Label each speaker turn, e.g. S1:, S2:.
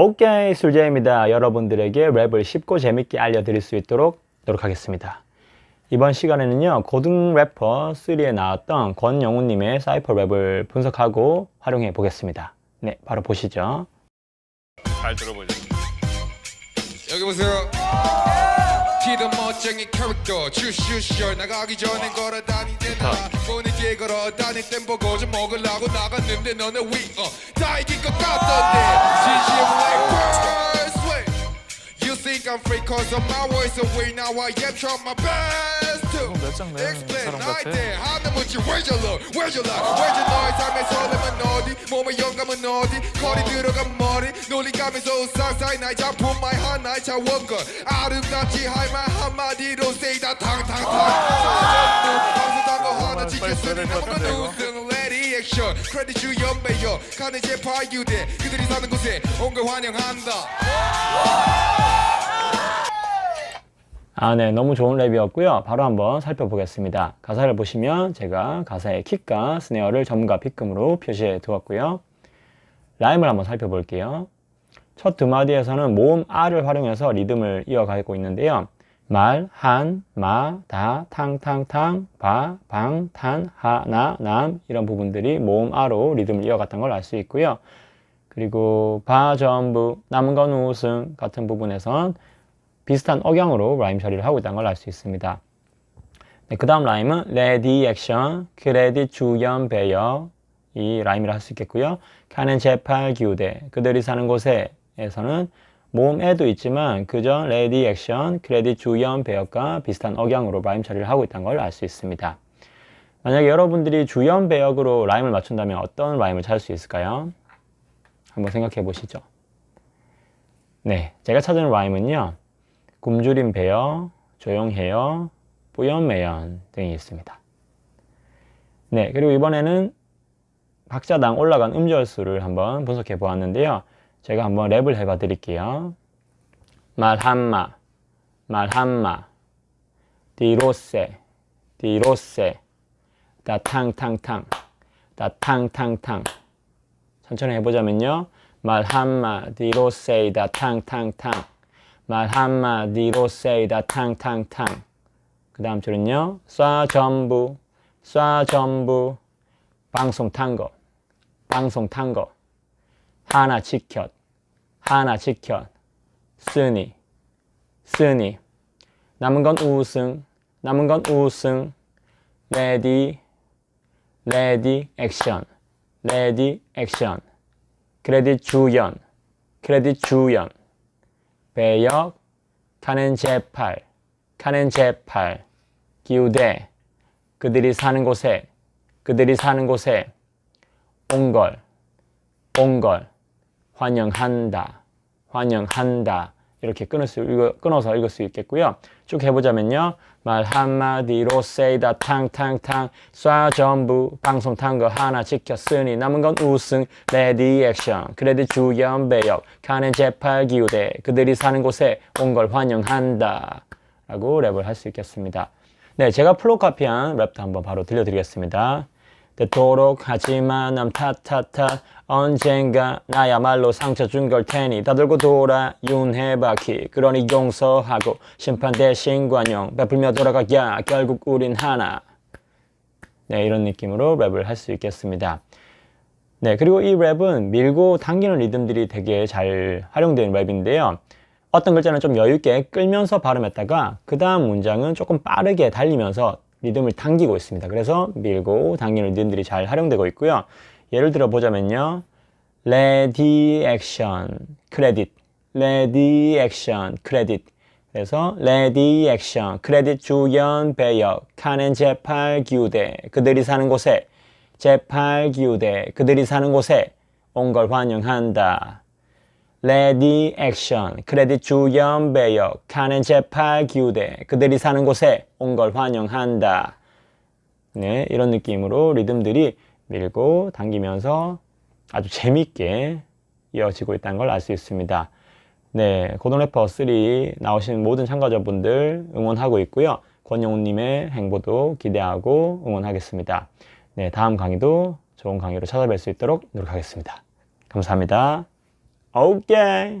S1: 오케이 술제입니다. 여러분들에게 랩을 쉽고 재밌게 알려드릴 수 있도록 노력하겠습니다. 이번 시간에는요 고등 래퍼 3에 나왔던 권영훈님의 사이퍼 랩을 분석하고 활용해 보겠습니다. 네, 바로 보시죠.
S2: 잘 들어보죠.
S3: 여기 보세요. 티드 멋쟁이 캐릭터 슈슈슈 나가기 전엔 걸어다니잖아 보니게 걸어다닐 땐 보고 좀 먹으려고 나갔는데 너네 위어 다 이긴 것 같던데 진심 like first way You think I'm free cause of my voice away now I am trying my best explain
S2: 사람
S3: 나의
S2: 같아.
S3: 때. 하는 문제 where's your love? Where's your love? Where's your 너의 삶의 설렘은 어디? 몸의 영감은 어디? 거리 들어간 머리. 놀리가면서 우상사이 나의 작품 말 하나의 자원건 아름답지 할말 한마디로 say 다 탕탕탕 방송단 거 하나 지켰으니 나만 우승 레디 액션 크레딧 주연배여 가는 제파 유대. 그들이 사는 곳에 온 걸 환영한다
S1: 아, 네, 너무 좋은 랩이었고요. 바로 한번 살펴보겠습니다. 가사를 보시면 제가 가사의 킥과 스네어를 전문가 픽금으로 표시해 두었고요. 라임을 한번 살펴볼게요. 첫 두 마디에서는 모음 R을 활용해서 리듬을 이어가고 있는데요. 말, 한, 마, 다, 탕, 탕, 탕, 바, 방, 탄, 하, 나, 남 이런 부분들이 모음 R로 리듬을 이어갔던 걸 알 수 있고요. 그리고 바, 전부, 남은 건 우승 같은 부분에선 비슷한 억양으로 라임 처리를 하고 있다는 걸 알 수 있습니다. 네, 그 다음 라임은 레디 액션, 크레딧 주연 배역 이 라임이라 할 수 있겠고요. 가는 제팔 기우대, 그들이 사는 곳에에서는 모음에도 있지만 그저 레디 액션, 크레딧 주연 배역과 비슷한 억양으로 라임 처리를 하고 있다는 걸 알 수 있습니다. 만약에 여러분들이 주연 배역으로 라임을 맞춘다면 어떤 라임을 찾을 수 있을까요? 한번 생각해 보시죠. 네, 제가 찾은 라임은요. 굶주린 배어, 조용해요, 뿌연매연 등이 있습니다. 네, 그리고 이번에는 박자당 올라간 음절 수를 한번 분석해 보았는데요. 제가 한번 랩을 해봐 드릴게요. 말 한마, 말 한마, 디로세, 디로세, 다 탕탕탕, 다 탕탕탕. 천천히 해보자면요. 말 한마, 디로세, 다 탕탕탕. 말 한마디로 say 다 탕탕탕. 그 다음 줄은요. 쏴 전부 쏴 전부. 방송 탄거. 방송 탄거. 하나 지켰. 하나 지켰. 쓰니. 쓰니. 남은 건 우승. 남은 건 우승. 레디. 레디 액션. 레디 액션. 크레딧 주연. 크레딧 주연 배역, 가는 제팔, 가는 제팔, 기우대, 그들이 사는 곳에, 그들이 사는 곳에, 온 걸, 온 걸, 환영한다, 환영한다. 이렇게 끊을 수, 읽어, 끊어서 읽을 수 있겠고요. 쭉 해보자면요. 말 한마디로 세이다 탕탕탕 쏴 전부 방송 탄 거 하나 지켰으니 남은 건 우승 레디 액션 크레딧 주연 배역 가는 제팔 기우대 그들이 사는 곳에 온 걸 환영한다 라고 랩을 할 수 있겠습니다. 네, 제가 플로 카피한 랩도 한번 바로 들려드리겠습니다. 되도록 하지만 남 탓탓탓 언젠가 나야말로 상처 준 걸 테니 다 들고 돌아 윤해바퀴 그러니 용서하고 심판 대신 관용 베풀며 돌아가야. 결국 우린 하나. 네 이런 느낌으로 랩을 할 수 있겠습니다. 네 그리고 이 랩은 밀고 당기는 리듬들이 되게 잘 활용되는 랩인데요. 어떤 글자는 좀 여유있게 끌면서 발음했다가 그 다음 문장은 조금 빠르게 달리면서 리듬을 당기고 있습니다. 그래서 밀고 당기는 리듬들이 잘 활용되고 있고요. 예를 들어 보자면요. 레디 액션 크레딧 레디 액션 크레딧 그래서 레디 액션 크레딧 주연 배역 카는 제팔 기우대 그들이 사는 곳에 제팔 기우대 그들이 사는 곳에 온 걸 환영한다. 레디 액션 크레딧 주연 배역 카는 제팔 기우대 그들이 사는 곳에 온 걸 환영한다. 네, 이런 느낌으로 리듬들이 밀고 당기면서 아주 재밌게 이어지고 있다는 걸 알 수 있습니다. 네, 고등 래퍼 3 나오신 모든 참가자분들 응원하고 있고요. 권영훈님의 행보도 기대하고 응원하겠습니다. 네, 다음 강의도 좋은 강의로 찾아뵐 수 있도록 노력하겠습니다. 감사합니다. 오케이.